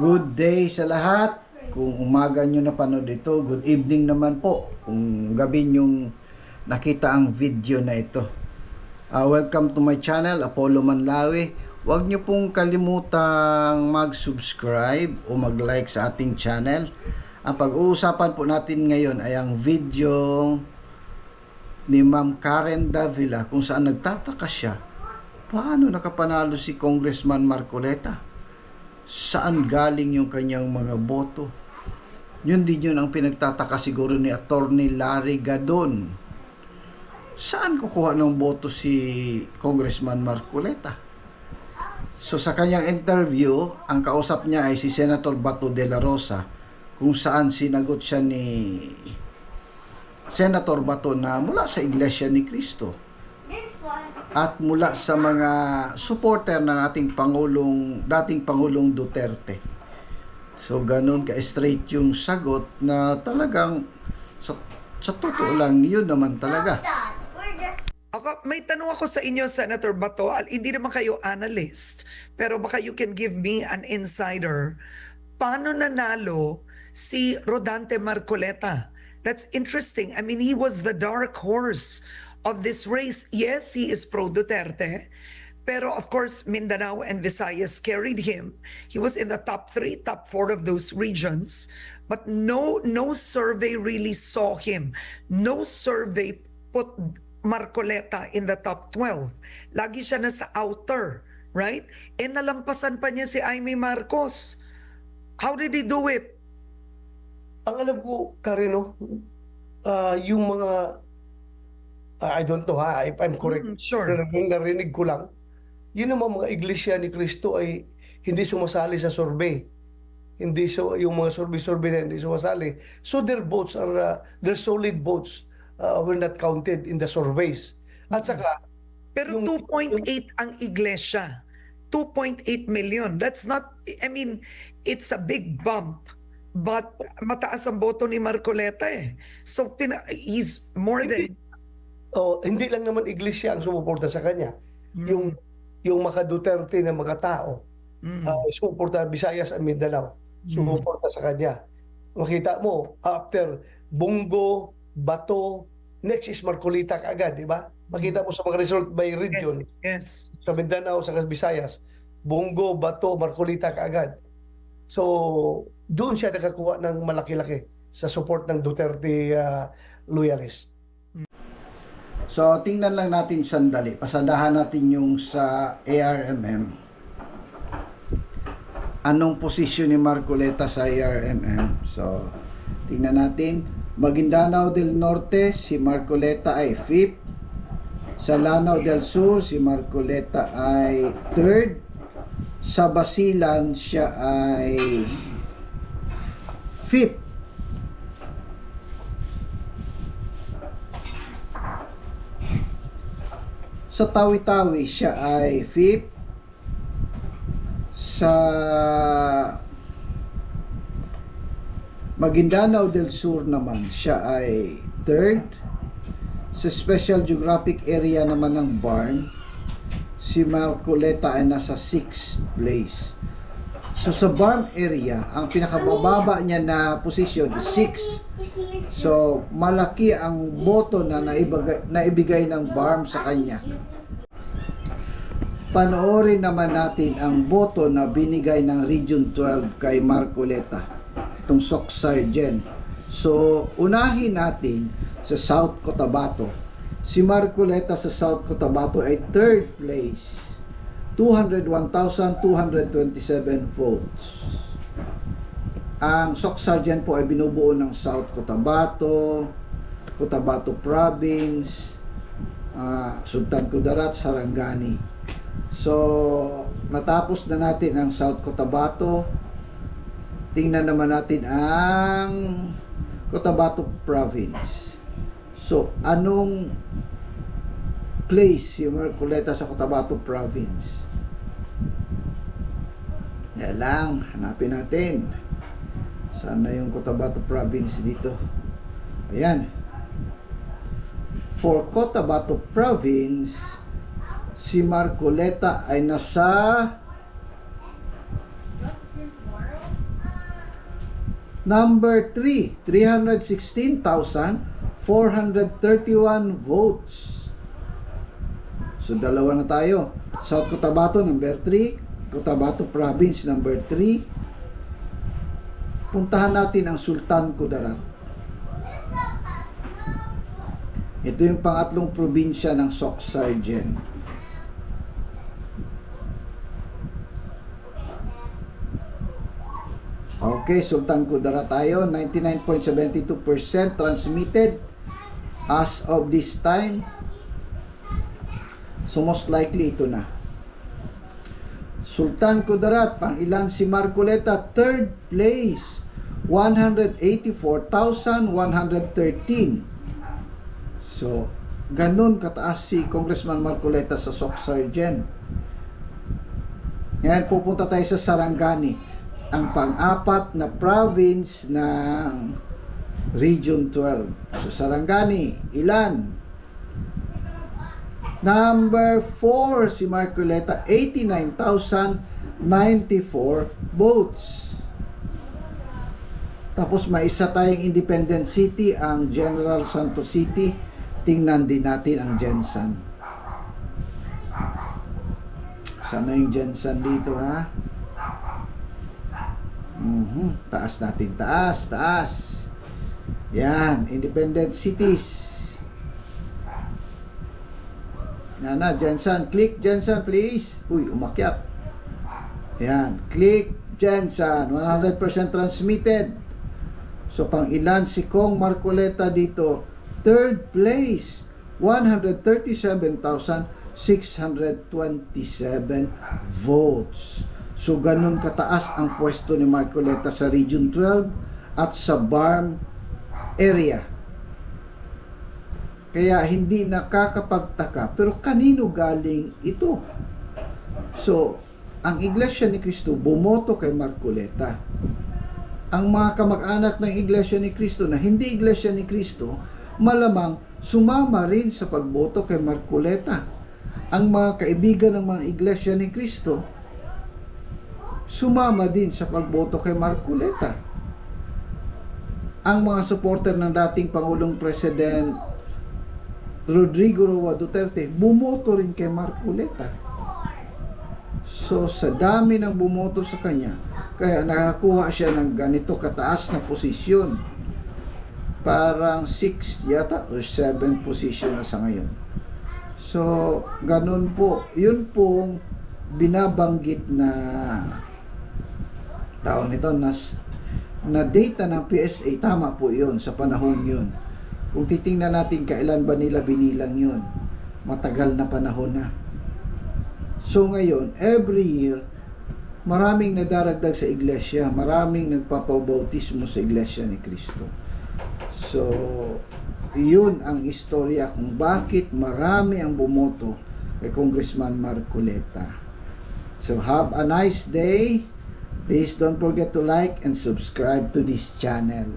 Good day sa lahat. Kung umaga nyo napanood ito, good evening naman po. Kung gabi nyo nakita ang video na ito. Ah, welcome to my channel, Apollo Manlawi. Huwag nyo pong kalimutang mag-subscribe o mag-like sa ating channel. Ang pag-uusapan po natin ngayon ay ang video ni Ma'am Karen Davila kung saan nagtataka siya paano nakapanalo si Congressman Marcoleta saan galing yung kanyang mga boto. Yun din yun ang pinagtataka siguro ni Attorney Larry Gadon. Saan kukuha ng boto si Congressman Marcoleta? So sa kanyang interview, ang kausap niya ay si Senator Bato de la Rosa kung saan sinagot siya ni Senator Bato na mula sa Iglesia ni Cristo at mula sa mga supporter ng ating Pangulong, dating Pangulong Duterte. So, ganun ka-straight yung sagot na talagang sa, sa totoo lang, yun naman talaga. Ako, may tanong ako sa inyo, Senator Bato. Al- Hindi naman kayo analyst, pero baka you can give me an insider. Paano nanalo si Rodante Marcoleta? That's interesting. I mean, he was the dark horse of this race. Yes, he is pro-Duterte, pero of course, Mindanao and Visayas carried him. He was in the top three, top four of those regions. But no, no survey really saw him. No survey put Marcoleta in the top 12. Lagi siya nasa outer, right? E nalampasan pa niya si Aimee Marcos. How did he do it? Ang alam ko, Karino, ah, yung mga, I don't know ha, if I'm correct, Mm, sure. pero yung narinig ko lang, yun naman mga iglesia ni Cristo ay hindi sumasali sa survey. Hindi so yung mga survey-survey na hindi sumasali. So their votes are uh, their solid votes uh, were not counted in the surveys. At saka Pero Yung- 2.8 ang iglesia. 2.8 million. That's not, I mean, it's a big bump. But mataas ang boto ni Marcoleta eh. So pina, he's more than... oh, hindi lang naman iglesia ang sumuporta sa kanya. Mm. Yung yung mga Duterte na mga tao, Mm. uh, sumuporta Visayas at Mindanao, sumuporta sa kanya. Makita mo, after Bungo, Bato, next is Marcolita kaagad, di ba? Makita mo sa mga result by region, Yes, yes. sa Mindanao, sa Visayas, Bungo, Bato, Marcolita kaagad. So, doon siya nakakuha ng malaki-laki sa support ng Duterte uh, loyalist. So, tingnan lang natin sandali. Pasadahan natin yung sa ARMM. Anong posisyon ni Marcoleta sa ARMM? So, tingnan natin. Maguindanao del Norte, si Marcoleta ay 5th. Sa Lanao del Sur, si Marcoleta ay 3rd. Sa Basilan, siya ay 5th. Sa Tawi-Tawi, siya ay 5th. Sa Maguindanao del Sur naman, siya ay 3rd. Sa Special Geographic Area naman ng Barn, si Marcoleta ay nasa 6th place. So sa Barn area, ang pinakabababa niya na position is 6. So, malaki ang boto na naibigay, naibigay ng BARM sa kanya. Panoorin naman natin ang boto na binigay ng Region 12 kay Marcoleta, itong SOC Sergeant. So, unahin natin sa South Cotabato. Si Marcoleta sa South Cotabato ay third place. 201,227 votes. Ang SOC Sergeant po ay binubuo ng South Cotabato, Cotabato Province, ah, Sultan Kudarat, Sarangani. So, natapos na natin ang South Cotabato. Tingnan naman natin ang Cotabato Province. So, anong place si Merculeta sa Cotabato Province? Yan lang, hanapin natin. Sana yung Cotabato Province dito. Ayan. For Cotabato Province, si Marcoleta ay nasa Number 3, 316,431 votes. So dalawa na tayo. South Cotabato number 3, Cotabato Province number 3. Puntahan natin ang Sultan Kudarat. Ito yung pangatlong probinsya ng Sok Sargen. Okay, Sultan Kudarat tayo. 99.72% transmitted as of this time. So most likely ito na. Sultan Kudarat, pang ilan si Marcoleta, third place. 184,113. So, ganun kataas si Congressman Marcoleta sa Sok Sargen. Ngayon, pupunta tayo sa Sarangani, ang pang-apat na province ng Region 12. So, Sarangani, ilan? Number 4, si Marcoleta, 89,094 votes. Tapos may isa tayong independent city, ang General Santos City. Tingnan din natin ang Jensen. Sana yung Jensen dito ha? Mhm, Taas natin, taas, taas. Yan, independent cities. Yan na, Jensen. Click Jensen, please. Uy, umakyat. Yan, click Jensen. 100% transmitted. So, pang ilan si Kong Marcoleta dito? Third place. 137,627 votes. So, ganun kataas ang pwesto ni Marcoleta sa Region 12 at sa BARM area. Kaya hindi nakakapagtaka. Pero kanino galing ito? So, ang Iglesia ni Cristo bumoto kay Marcoleta. Ang mga kamag-anak ng Iglesia ni Cristo na hindi Iglesia ni Cristo, malamang sumama rin sa pagboto kay Marcoleta. Ang mga kaibigan ng mga Iglesia ni Cristo, sumama din sa pagboto kay Marcoleta. Ang mga supporter ng dating Pangulong President Rodrigo Roa Duterte, bumoto rin kay Marcoleta. So, sa dami ng bumoto sa kanya, kaya nakakuha siya ng ganito kataas na posisyon. Parang 6 yata o 7 position na sa ngayon. So, ganun po. Yun pong binabanggit na taon nito na, na data ng PSA, tama po yun sa panahon yun. Kung titingnan natin kailan ba nila binilang yun, matagal na panahon na. So ngayon, every year, maraming nadaragdag sa iglesia, maraming nagpapabautismo sa iglesia ni Kristo. So, yun ang istorya kung bakit marami ang bumoto kay Congressman Marcoleta. So, have a nice day. Please don't forget to like and subscribe to this channel.